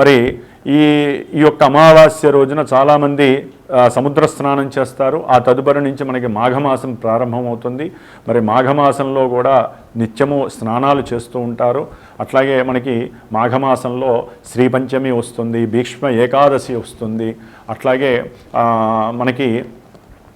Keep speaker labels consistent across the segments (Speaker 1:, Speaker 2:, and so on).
Speaker 1: మరి ఈ ఈ యొక్క అమావాస్య రోజున చాలామంది సముద్ర స్నానం చేస్తారు. ఆ తదుపరి నుంచి మనకి మాఘమాసం ప్రారంభమవుతుంది. మరి మాఘమాసంలో కూడా నిత్యము స్నానాలు చేస్తూ ఉంటారు. అట్లాగే మనకి మాఘమాసంలో శ్రీపంచమి వస్తుంది భీష్మ ఏకాదశి వస్తుంది. అట్లాగే మనకి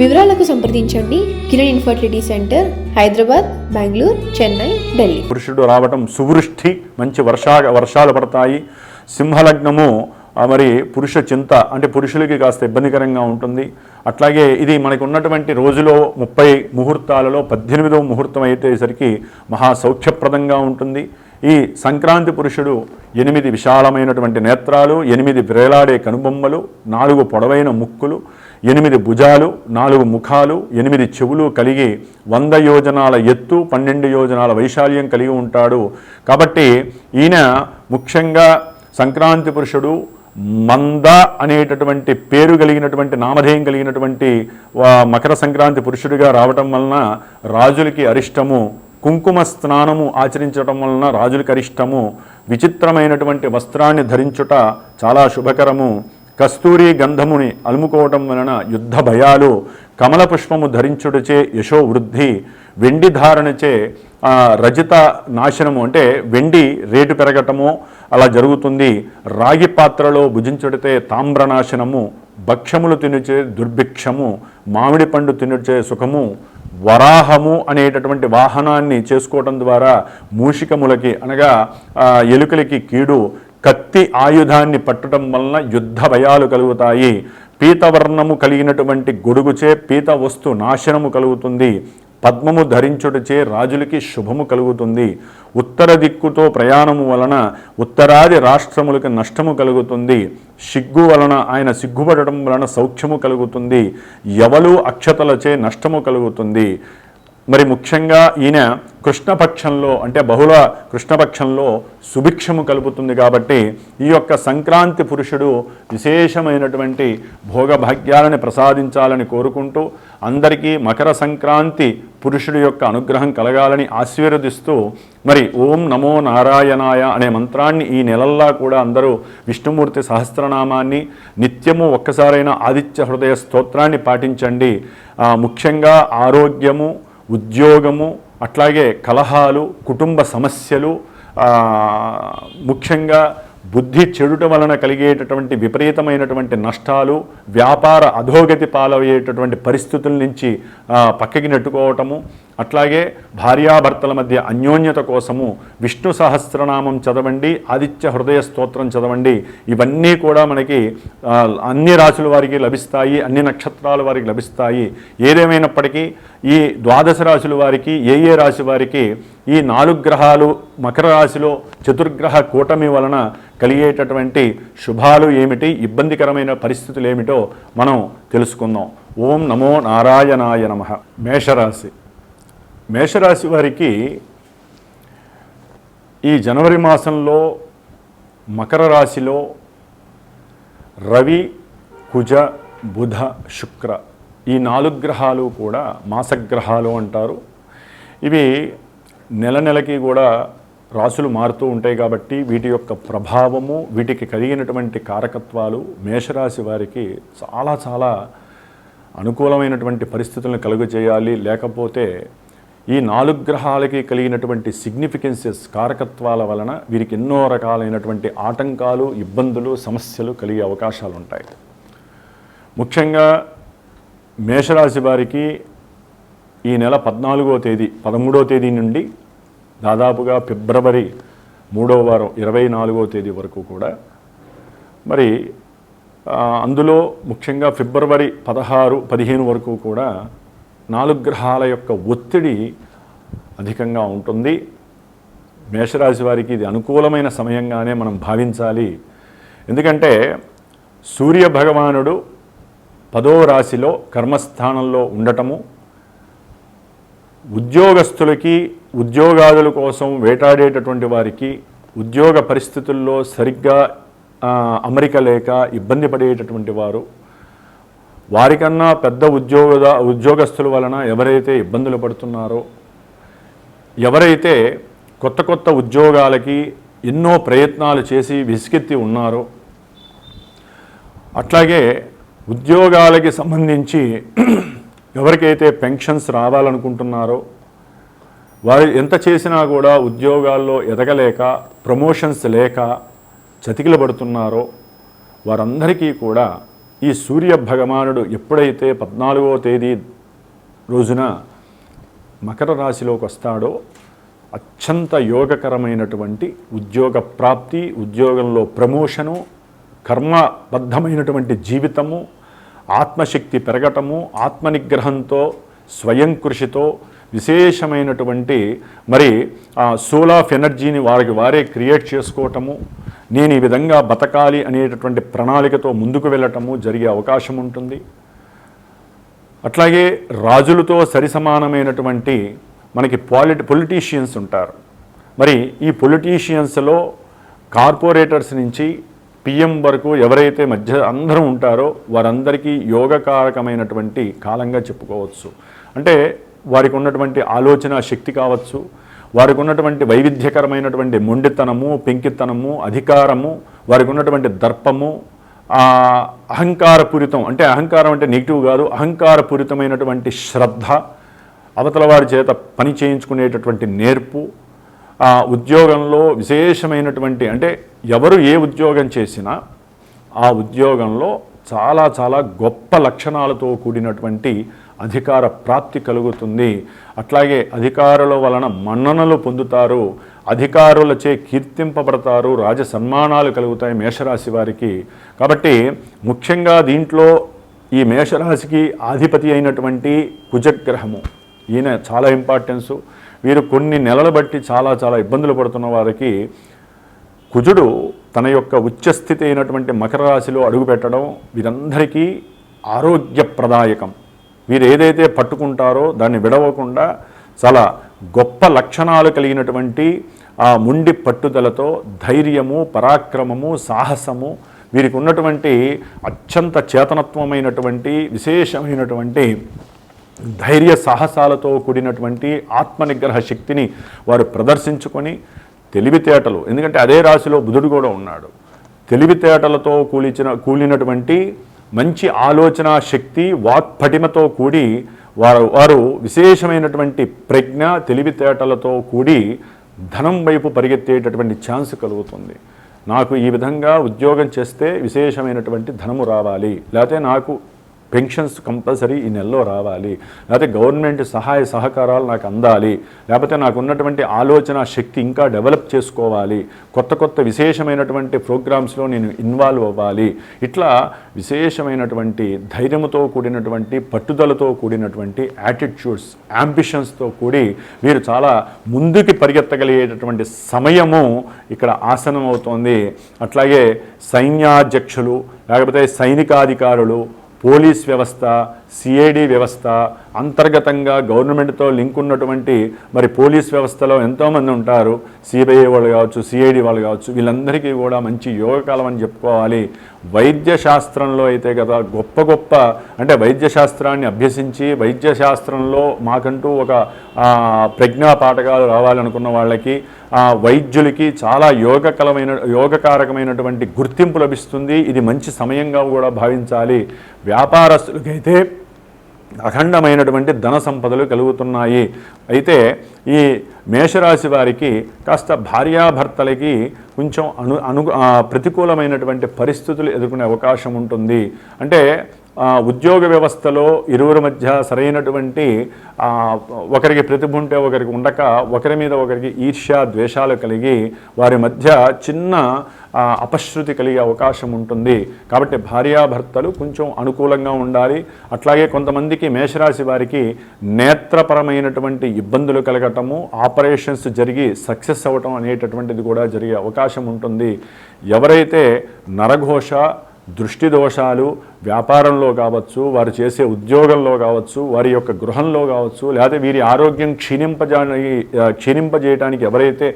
Speaker 2: వివరాలకు సంప్రదించండి. Kiran infertility centre Hyderabad Bengaluru Chennai Delhi.
Speaker 1: పురుషుడు రావటం సువృష్టి మంచి వర్షా వర్షాలు పడతాయి. సింహలగ్నము మరి పురుష చింత అంటే పురుషులకి కాస్త ఇబ్బందికరంగా ఉంటుంది. అట్లాగే ఇది మనకు ఉన్నటువంటి రోజులో ముప్పై ముహూర్తాలలో పద్దెనిమిదవ ముహూర్తం అయ్యేసరికి మహా సౌఖ్యప్రదంగా ఉంటుంది. ఈ సంక్రాంతి పురుషుడు ఎనిమిది విశాలమైనటువంటి నేత్రాలు ఎనిమిది వేలాడే కనుబొమ్మలు నాలుగు పొడవైన ముక్కులు ఎనిమిది భుజాలు నాలుగు ముఖాలు ఎనిమిది చెవులు కలిగి వంద యోజనాల ఎత్తు పన్నెండు యోజనాల వైశాల్యం కలిగి ఉంటాడు. కాబట్టి ఈయన ముఖ్యంగా సంక్రాంతి పురుషుడు మంద అనేటటువంటి పేరు కలిగినటువంటి నామధేయం కలిగినటువంటి మకర సంక్రాంతి పురుషుడిగా రావటం వలన రాజులకి అరిష్టము కుంకుమ స్నానము ఆచరించడం వలన రాజులకి అరిష్టము విచిత్రమైనటువంటి వస్త్రాన్ని ధరించుట చాలా శుభకరము. కస్తూరి గంధముని అలుముకోవటం వలన యుద్ధ భయాలు కమల పుష్పము ధరించుడుచే యశో వృద్ధి వెండి ధారణచే రజిత నాశనము అంటే వెండి రేటు పెరగటము అలా జరుగుతుంది. రాగి పాత్రలో భుజించుడితే తామ్రనాశనము భక్ష్యములు తినుచే దుర్భిక్షము మామిడి పండు తినుచే సుఖము వరాహము అనేటటువంటి వాహనాన్ని చేసుకోవటం ద్వారా మూషికములకి అనగా ఎలుకలకి కీడు కత్తి ఆయుధాన్ని పట్టడం వలన యుద్ధ భయాలు కలుగుతాయి. పీతవర్ణము కలిగినటువంటి గొడుగుచే పీత వస్తు నాశనము కలుగుతుంది. పద్మము ధరించుటచే రాజులకి శుభము కలుగుతుంది. ఉత్తర దిక్కుతో ప్రయాణము వలన ఉత్తరాది రాష్ట్రములకు నష్టము కలుగుతుంది. సిగ్గు వలన ఆయన సిగ్గుపడటం వలన సౌఖ్యము కలుగుతుంది. ఎవలు అక్షతలచే నష్టము కలుగుతుంది. మరి ముఖ్యంగా ఈయన కృష్ణపక్షంలో అంటే బహుళ కృష్ణపక్షంలో సుభిక్షము కలుపుతుంది కాబట్టి ఈ యొక్క సంక్రాంతి పురుషుడు విశేషమైనటువంటి భోగభాగ్యాలను ప్రసాదించాలని కోరుకుంటూ అందరికీ మకర సంక్రాంతి పురుషుడి యొక్క అనుగ్రహం కలగాలని ఆశీర్వదిస్తూ మరి ఓం నమో నారాయణాయ అనే మంత్రాన్ని ఈ నెలల్లా కూడా అందరూ విష్ణుమూర్తి సహస్రనామాన్ని నిత్యము ఒక్కసారైన ఆదిత్య హృదయ స్తోత్రాన్ని పాటించండి. ముఖ్యంగా ఆరోగ్యము ఉద్యోగము అట్లాగే కలహాలు కుటుంబ సమస్యలు ముఖ్యంగా బుద్ధి చెడుట వలన కలిగేటటువంటి విపరీతమైనటువంటి నష్టాలు వ్యాపార అధోగతి పాలయ్యేటటువంటి పరిస్థితుల నుంచి పక్కకి నెట్టుకోవటము అట్లాగే భార్యాభర్తల మధ్య అన్యోన్యత కోసము విష్ణు సహస్రనామం చదవండి ఆదిత్య హృదయ స్తోత్రం చదవండి ఇవన్నీ కూడా మనకి అన్ని రాశుల వారికి లభిస్తాయి అన్ని నక్షత్రాల వారికి లభిస్తాయి. ఏదేమైనప్పటికీ ఈ ద్వాదశ రాశుల వారికి ఏ ఏ రాశి వారికి ఈ నాలుగు గ్రహాలు మకర రాశిలో చతుర్గ్రహ కూటమి వలన కలిగేటటువంటి శుభాలు ఏమిటి ఇబ్బందికరమైన పరిస్థితులు ఏమిటో మనం తెలుసుకుందాం. ఓం నమో నారాయణాయ నమ. మేషరాశి. మేషరాశి వారికి ఈ జనవరి మాసంలో మకర రాశిలో రవి కుజ బుధ శుక్ర ఈ నాలుగు గ్రహాలు కూడా మాసగ్రహాలు అంటారు. ఇవి నెల నెలకి కూడా రాసులు మారుతూ ఉంటాయి కాబట్టి వీటి యొక్క ప్రభావము వీటికి కలిగినటువంటి కారకత్వాలు మేషరాశి వారికి చాలా చాలా అనుకూలమైనటువంటి పరిస్థితులను కలుగజేయాలి లేకపోతే ఈ నాలుగు గ్రహాలకి కలిగినటువంటి సిగ్నిఫికెన్సెస్ కారకత్వాల వలన వీరికి ఎన్నో రకాలైనటువంటి ఆటంకాలు ఇబ్బందులు సమస్యలు కలిగే అవకాశాలు ఉంటాయి. ముఖ్యంగా మేషరాశి వారికి ఈ నెల పద్నాలుగో తేదీ పదమూడో తేదీ నుండి దాదాపుగా ఫిబ్రవరి మూడవ వారం ఇరవై నాలుగో తేదీ వరకు కూడా. మరి అందులో ముఖ్యంగా ఫిబ్రవరి పదహారు పదిహేను వరకు కూడా నాలుగు గ్రహాల యొక్క ఒత్తిడి అధికంగా ఉంటుంది. మేషరాశి వారికి ఇది అనుకూలమైన సమయంగానే మనం భావించాలి. ఎందుకంటే సూర్య భగవానుడు పదో రాశిలో కర్మస్థానంలో ఉండటము ఉద్యోగస్తులకి ఉద్యోగాదుల కోసం వేటాడేటటువంటి వారికి ఉద్యోగ పరిస్థితుల్లో సరిగ్గా అమరిక లేక ఇబ్బంది పడేటటువంటి వారు వారికన్నా పెద్ద ఉద్యోగ ఉద్యోగస్తుల వలన ఎవరైతే ఇబ్బందులు పడుతున్నారో ఎవరైతే కొత్త కొత్త ఉద్యోగాలకి ఎన్నో ప్రయత్నాలు చేసి విసిగెత్తి ఉన్నారో అట్లాగే ఉద్యోగాలకి సంబంధించి ఎవరికైతే పెన్షన్స్ రావాలనుకుంటున్నారో వారు ఎంత చేసినా కూడా ఉద్యోగాల్లో ఎదగలేక ప్రమోషన్స్ లేక చతికిల పడుతున్నారో వారందరికీ కూడా ఈ సూర్య భగవానుడు ఎప్పుడైతే పద్నాలుగో తేదీ రోజున మకర రాశిలోకి వస్తాడో అత్యంత యోగకరమైనటువంటి ఉద్యోగ ప్రాప్తి ఉద్యోగంలో ప్రమోషను కర్మబద్ధమైనటువంటి జీవితము ఆత్మశక్తి పెరగటము ఆత్మనిగ్రహంతో స్వయం కృషితో విశేషమైనటువంటి మరి ఆ సోల్ ఆఫ్ ఎనర్జీని వారికి వారే క్రియేట్ చేసుకోవటము నేను ఈ విధంగా బతకాలి అనేటటువంటి ప్రణాళికతో ముందుకు వెళ్ళటము జరిగే అవకాశం ఉంటుంది. అట్లాగే రాజులతో సరిసమానమైనటువంటి మనకి పాలిటి పొలిటీషియన్స్ ఉంటారు. మరి ఈ పొలిటీషియన్స్లో కార్పొరేటర్స్ నుంచి పిఎం వరకు ఎవరైతే మధ్య అందరూ ఉంటారో వారందరికీ యోగకారకమైనటువంటి కాలంగా చెప్పుకోవచ్చు. అంటే వారికి ఉన్నటువంటి ఆలోచన శక్తి కావచ్చు వారికి ఉన్నటువంటి వైవిధ్యకరమైనటువంటి మొండితనము పెంకితనము అధికారము వారికి ఉన్నటువంటి దర్పము అహంకారపూరితం అంటే అహంకారం అంటే నెగిటివ్ కాదు అహంకారపూరితమైనటువంటి శ్రద్ధ అవతల వారి చేత పని చేయించుకునేటటువంటి నేర్పు ఆ ఉద్యోగంలో విశేషమైనటువంటి అంటే ఎవరు ఏ ఉద్యోగం చేసినా ఆ ఉద్యోగంలో చాలా చాలా గొప్ప లక్షణాలతో కూడినటువంటి అధికార ప్రాప్తి కలుగుతుంది. అట్లాగే అధికారుల వలన మన్ననలు పొందుతారు. అధికారులచే కీర్తింపబడతారు. రాజ సన్మానాలు కలుగుతాయి మేషరాశి వారికి. కాబట్టి ముఖ్యంగా దీంట్లో ఈ మేషరాశికి ఆధిపతి అయినటువంటి కుజగ్రహము. ఈయన చాలా ఇంపార్టెన్సు. వీరు కొన్ని నెలలు బట్టి చాలా చాలా ఇబ్బందులు పడుతున్న వారికి కుజుడు తన యొక్క ఉచ్చస్థితి అయినటువంటి మకర రాశిలో అడుగుపెట్టడం వీరందరికీ ఆరోగ్యప్రదాయకం. వీరు ఏదైతే పట్టుకుంటారో దాన్ని విడవకుండా చాలా గొప్ప లక్షణాలు కలిగినటువంటి ఆ ముండి పట్టుదలతో ధైర్యము పరాక్రమము సాహసము వీరికి ఉన్నటువంటి అత్యంత చేతనత్వమైనటువంటి విశేషమైనటువంటి ధైర్య సాహసాలతో కూడినటువంటి ఆత్మనిగ్రహ శక్తిని వారు ప్రదర్శించుకొని తెలివితేటలు ఎందుకంటే అదే రాశిలో బుధుడు కూడా ఉన్నాడు. తెలివితేటలతో కూలిచిన కూలినటువంటి మంచి ఆలోచన శక్తి వాక్పటిమతో కూడి వారు వారు విశేషమైనటువంటి ప్రజ్ఞ తెలివితేటలతో కూడి ధనం వైపు పరిగెత్తేటటువంటి ఛాన్స్ కలుగుతుంది. నాకు ఈ విధంగా ఉద్యోగం చేస్తే విశేషమైనటువంటి ధనము రావాలి. లేకపోతే నాకు పెన్షన్స్ కంపల్సరీ ఈ నెలలో రావాలి. లేకపోతే గవర్నమెంట్ సహాయ సహకారాలు నాకు అందాలి. లేకపోతే నాకు ఉన్నటువంటి ఆలోచన శక్తి ఇంకా డెవలప్ చేసుకోవాలి. కొత్త కొత్త విశేషమైనటువంటి ప్రోగ్రామ్స్లో నేను ఇన్వాల్వ్ అవ్వాలి. ఇట్లా విశేషమైనటువంటి ధైర్యంతో కూడినటువంటి పట్టుదలతో కూడినటువంటి యాటిట్యూడ్స్ యాంబిషన్స్తో కూడి మీరు చాలా ముందుకి పరిగెత్తగలిగేటటువంటి సమయము ఇక్కడ ఆసనం అవుతోంది అట్లాగే సైన్యాధ్యక్షులు లేకపోతే సైనికాధికారులు పోలీస్ వ్యవస్థ సిఐడి వ్యవస్థ అంతర్గతంగా గవర్నమెంట్తో లింక్ ఉన్నటువంటి మరి పోలీస్ వ్యవస్థలో ఎంతోమంది ఉంటారు. సిబిఐ వాళ్ళు కావచ్చు సిఐడి వాళ్ళు కావచ్చు వీళ్ళందరికీ కూడా మంచి యోగకాలం అని చెప్పుకోవాలి. వైద్య శాస్త్రంలో అయితే కదా గొప్ప గొప్ప అంటే వైద్య శాస్త్రాన్ని అభ్యసించి వైద్య శాస్త్రంలో మాకంటూ ఒక ప్రజ్ఞా పాఠకాలు రావాలనుకున్న వాళ్ళకి వైద్యులకి చాలా యోగకలమైన యోగకారకమైనటువంటి గుర్తింపు లభిస్తుంది. ఇది మంచి సమయంగా కూడా భావించాలి. వ్యాపారస్తులకైతే అఖండమైనటువంటి ధన సంపదలు కలుగుతున్నాయి. అయితే ఈ మేషరాశి వారికి కాస్త భార్యాభర్తలకి కొంచెం అను అను ప్రతికూలమైనటువంటి పరిస్థితులు ఎదుర్కొనే అవకాశం ఉంటుంది. అంటే ఉద్యోగ వ్యవస్థలో ఇరువురి మధ్య సరైనటువంటి ఒకరికి ప్రతిభ ఉంటే ఒకరికి ఉండక ఒకరి మీద ఒకరికి ఈర్ష్య ద్వేషాలు కలిగి వారి మధ్య చిన్న అపశృతి కలిగే అవకాశం ఉంటుంది. కాబట్టి భార్యాభర్తలు కొంచెం అనుకూలంగా ఉండాలి. అట్లాగే కొంతమందికి మేషరాశి వారికి నేత్రపరమైనటువంటి ఇబ్బందులు కలగటము ఆపరేషన్స్ జరిగి సక్సెస్ అవ్వటం అనేటటువంటిది కూడా జరిగే అవకాశం ఉంటుంది. ఎవరైతే నరఘోష దృష్టి దోషాలు వ్యాపారంలో కావచ్చు వారు చేసే ఉద్యోగంలో కావచ్చు వారి యొక్క గృహంలో కావచ్చు లేకపోతే వీరి ఆరోగ్యం క్షీణింపజా క్షీణింపజేయడానికి ఎవరైతే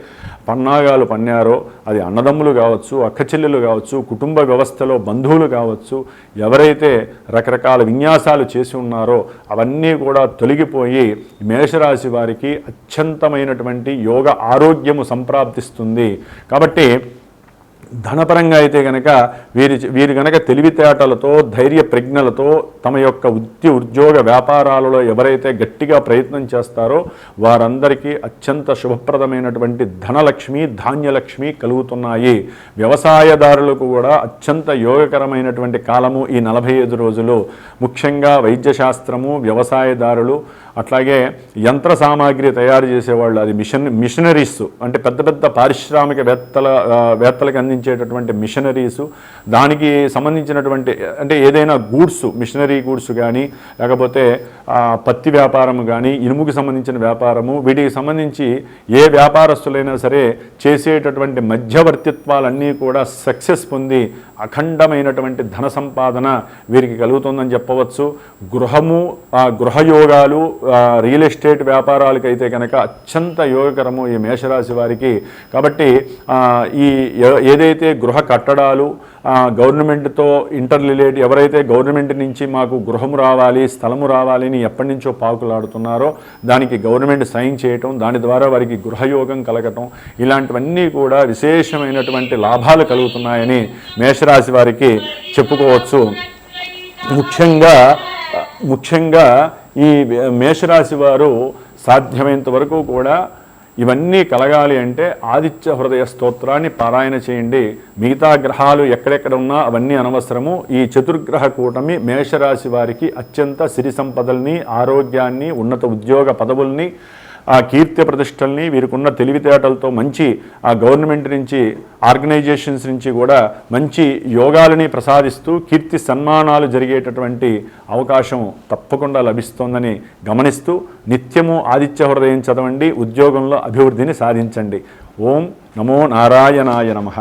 Speaker 1: పన్నాగాలు పన్నారో అది అన్నదమ్ములు కావచ్చు అక్కచెల్లెలు కావచ్చు కుటుంబ వ్యవస్థలో బంధువులు కావచ్చు ఎవరైతే రకరకాల విన్యాసాలు చేసి ఉన్నారో అవన్నీ కూడా తొలగిపోయి మేషరాశి వారికి అత్యంతమైనటువంటి యోగ ఆరోగ్యము సంప్రాప్తిస్తుంది. కాబట్టి ధనపరంగా అయితే గనక వీరి వీరు గనక తెలివితేటలతో ధైర్య ప్రజ్ఞలతో తమ యొక్క వృత్తి ఉద్యోగ వ్యాపారాలలో ఎవరైతే గట్టిగా ప్రయత్నం చేస్తారో వారందరికీ అత్యంత శుభప్రదమైనటువంటి ధనలక్ష్మి ధాన్యలక్ష్మి కలుగుతున్నాయి. వ్యవసాయదారులకు కూడా అత్యంత యోగకరమైనటువంటి కాలము ఈ నలభై ఐదు రోజులు. ముఖ్యంగా వైద్యశాస్త్రము వ్యవసాయదారులు అట్లాగే యంత్ర సామాగ్రి తయారు చేసేవాళ్ళు అది మిషన్ మిషనరీస్ అంటే పెద్ద పెద్ద పారిశ్రామిక వేత్తల వేత్తలకు అందించేటటువంటి మిషనరీసు దానికి సంబంధించినటువంటి అంటే ఏదైనా గూడ్స్ మిషనరీ గూడ్స్ కానీ లేకపోతే పత్తి వ్యాపారం కానీ ఇనుముకి సంబంధించిన వ్యాపారము వీటికి సంబంధించి ఏ వ్యాపారస్తులైనా సరే చేసేటటువంటి మధ్యవర్తిత్వాలన్నీ కూడా సక్సెస్ పొంది అఖండమైనటువంటి ధన సంపాదన వీరికి కలుగుతుందని చెప్పవచ్చు. గృహము ఆ గృహయోగాలు రియల్ ఎస్టేట్ వ్యాపారాలకైతే కనుక అత్యంత యోగకరము ఈ మేషరాశి వారికి. కాబట్టి ఈ ఏదైతే గృహ కట్టడాలు గవర్నమెంట్తో ఇంటర్ రిలేట్ ఎవరైతే గవర్నమెంట్ నుంచి మాకు గృహము రావాలి స్థలము రావాలి అని ఎప్పటి నుంచో పాకులాడుతున్నారో దానికి గవర్నమెంట్ సైన్ చేయటం దాని ద్వారా వారికి గృహయోగం కలగటం ఇలాంటివన్నీ కూడా విశేషమైనటువంటి లాభాలు కలుగుతున్నాయని మేషరాశి వారికి చెప్పుకోవచ్చు. ముఖ్యంగా ముఖ్యంగా ఈ మేషరాశి వారు సాధ్యమైనంత వరకు కూడా ఇవన్నీ కలగాలి అంటే ఆదిత్య హృదయ స్తోత్రాన్ని పారాయణ చేయండి. మిగతా గ్రహాలు ఎక్కడెక్కడ ఉన్నా అవన్నీ అనవసరము. ఈ చతుర్గ్రహ కూటమి మేషరాశి వారికి అత్యంత సిరి సంపదల్ని ఆరోగ్యాన్ని ఉన్నత ఉద్యోగ పదవుల్ని ఆ కీర్తి ప్రతిష్టల్ని వీరికున్న తెలివితేటలతో మంచి ఆ గవర్నమెంట్ నుంచి ఆర్గనైజేషన్స్ నుంచి కూడా మంచి యోగాలని ప్రసాదిస్తూ కీర్తి సన్మానాలు జరిగేటటువంటి అవకాశం తప్పకుండా లభిస్తోందని గమనిస్తూ నిత్యము ఆదిత్య హృదయం చదవండి ఉద్యోగంలో అభివృద్ధిని సాధించండి. ఓం నమో నారాయణాయ నమః.